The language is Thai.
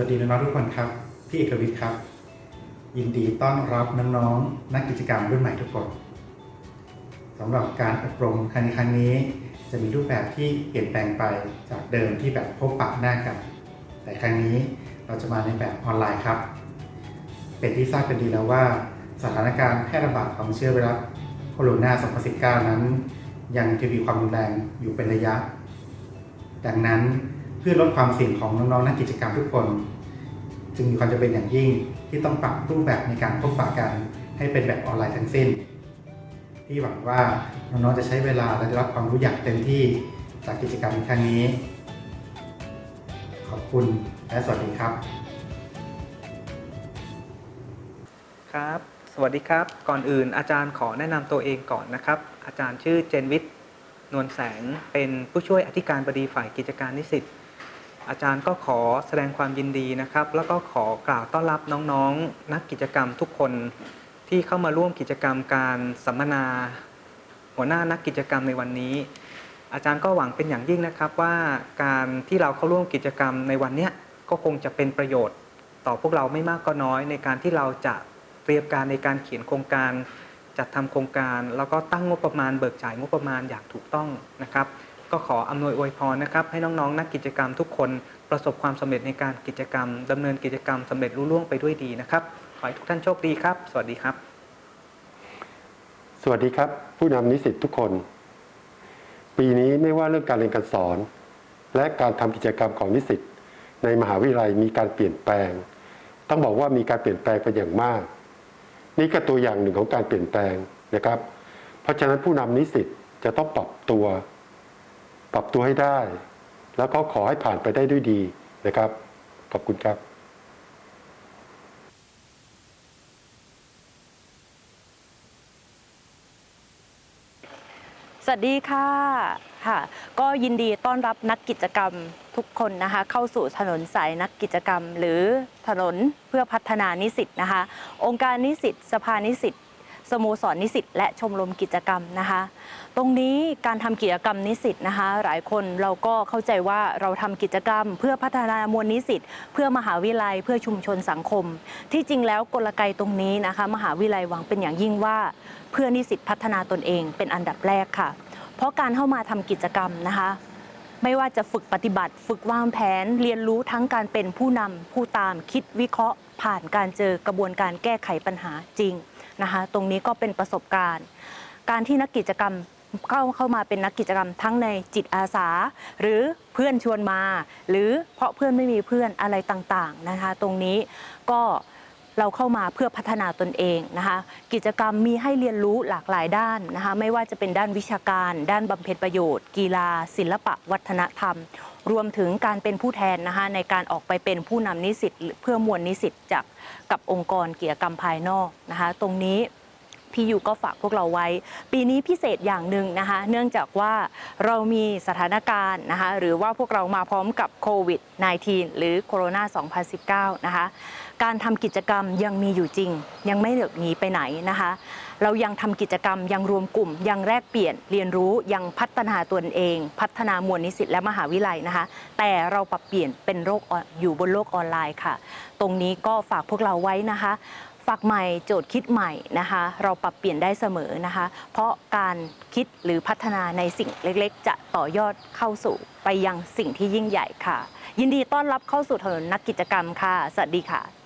วัสดีน้องๆทุกคนครับ พี่เอกวิทย์ครับ ยินดีต้อนรับน้องๆนักกิจกรรมรุ่นใหม่ทุกคนสำหรับการอบรมครั้งนครั้งนี้ จะมีรูปแบบที่เปลี่ยนแปลงไปจากเดิมที่แบบพบปะหน้ากัน แต่ครั้งนี้เราจะมาในแบบออนไลน์ครับ เป็นที่ทราบกันดีแล้วว่า สถานการณ์แพร่ระบาดของเชื้อไวรัสโคโรนา 2019 นั้น ยังจะมีความรุนแรงอยู่เป็นระยะ ดังนั้น เพื่อลดความเสี่ยงของน้องๆนักกิจกรรมทุกคน จึงมีความจำเป็นอย่างยิ่งที่ต้องปรับรูปแบบในการพบปะกันให้เป็นแบบออนไลน์ทั้งสิ้น ที่หวังว่าน้องๆจะใช้เวลาและได้รับความรู้อย่างเต็มที่จากกิจกรรมครั้งนี้ ขอบคุณและสวัสดีครับ ครับ สวัสดีครับ ก่อนอื่นอาจารย์ขอแนะนำตัวเองก่อนนะครับ อาจารย์ชื่อเจนวิทย์นวลแสงเป็นผู้ช่วยอธิการบดีฝ่ายกิจการนิสิต อาจารย์ก็ขอแสดงความยินดีนะครับ แล้วก็ขอกล่าวต้อนรับน้องๆ นักกิจกรรมทุกคนที่เข้ามาร่วมกิจกรรมการสัมมนา หัวหน้านักกิจกรรมในวันนี้ อาจารย์ก็หวังเป็นอย่างยิ่งนะครับว่าการที่เราเข้าร่วมกิจกรรมในวันนี้ก็คงจะเป็นประโยชน์ ต่อพวกเราไม่มากก็น้อย ในการที่เราจะเตรียมการในการเขียนโครงการจัดทำโครงการ แล้วก็ตั้งงบประมาณเบิกจ่ายงบประมาณอย่างถูกต้องนะครับ ก็ขออำนวยอวยพรนะครับให้น้องๆ นักกิจกรรมทุกคนประสบความสำเร็จในการกิจกรรมดำเนินกิจกรรมสำเร็จรุ่ล่วงไปด้วยดีนะครับขอให้ทุกท่านโชคดีครับ สวัสดีครับ สวัสดีครับ ผู้นำนิสิตทุกคน ปีนี้ไม่ว่าเรื่องการเรียนการสอน และการทำกิจกรรมของนิสิตในมหาวิทยาลัยมีการเปลี่ยนแปลง ต้องบอกว่ามีการเปลี่ยนแปลงไปอย่างมาก นี่ก็ตัวอย่างหนึ่งของการเปลี่ยนแปลงนะครับ เพราะฉะนั้นผู้นำนิสิตจะต้องปรับตัว ปรับตัวให้ได้ แล้วก็ขอให้ผ่านไปได้ด้วยดีนะครับ ขอบคุณครับสวัสดีค่ะค่ะ ก็ยินดีต้อนรับนักกิจกรรมทุกคนนะคะ เข้าสู่ถนนสายนักกิจกรรม หรือถนนเพื่อพัฒนานิสิตนะคะ องค์การนิสิตสภานิสิต สโมสรนิสิตและชมรมกิจกรรมนะคะ ตรงนี้การทำกิจกรรมนิสิตนะคะ หลายคนเราก็เข้าใจว่าเราทำกิจกรรม เพื่อพัฒนามวลนิสิตเพื่อมหาวิทยาลัยเพื่อชุมชนสังคม ที่จริงแล้วกลไกตรงนี้นะคะ มหาวิทยาลัยหวังเป็นอย่างยิ่งว่า เพื่อนิสิตพัฒนาตนเองเป็นอันดับแรกค่ะ เพราะการเข้ามาทำกิจกรรมนะคะไม่ว่าจะฝึกปฏิบัติ ฝึกวางแผน เรียนรู้ทั้งการเป็นผู้นำผู้ตามคิดวิเคราะห์ ผ่านการเจอกระบวนการแก้ไขปัญหาจริง นะคะ ตรงนี้ก็เป็นประสบการณ์ การที่นักกิจกรรมเข้าเข้ามาเป็นนักกิจกรรมทั้งในจิตอาสา หรือเพื่อนชวนมา หรือเพราะเพื่อนไม่มีเพื่อนอะไรต่างๆนะคะ ตรงนี้ก็ เราเข้ามาเพื่อพัฒนาตนเองนะคะ กิจกรรมมีให้เรียนรู้หลากหลายด้านนะคะ ไม่ว่าจะเป็นด้านวิชาการ ด้านบำเพ็ญประโยชน์ กีฬา ศิลปะ วัฒนธรรม รวมถึงการเป็นผู้แทนนะคะในการออกไปเป็นผู้นำนิสิตเพื่อมวลนิสิตจากกับองค์กรเกิจกรรมภายนอกนะคะ ตรงนี้พี่ยูก็ฝากพวกเราไว้ ปีนี้พิเศษอย่างหนึ่งนะคะ เนื่องจากว่าเรามีสถานการณ์นะคะ หรือว่าพวกเรามาพร้อมกับโควิด -19 หรือโคโรนา 2019 นะคะ การทำกิจกรรมยังมีอยู่จริง ยังไม่เหลือหนีไปไหนนะคะ เรายังทำกิจกรรมยังรวมกลุ่ม ยังแลกเปลี่ยนเรียนรู้ยังพัฒนาตนเอง พัฒนามวลนิสิตและมหาวิทยาลัยนะคะ แต่เราปรับเปลี่ยนเป็นโลกออนอยู่บนโลกออนไลน์ค่ะ ตรงนี้ก็ฝากพวกเราไว้นะคะฝากใหม่โจทย์คิดใหม่นะคะ เราปรับเปลี่ยนได้เสมอนะคะ เพราะการคิดหรือพัฒนาในสิ่งเล็กๆ จะต่อยอดเข้าสู่ไปยังสิ่งที่ยิ่งใหญ่ค่ะ ยินดีต้อนรับเข้าสู่ถนนนักกิจกรรมค่ะ สวัสดีค่ะ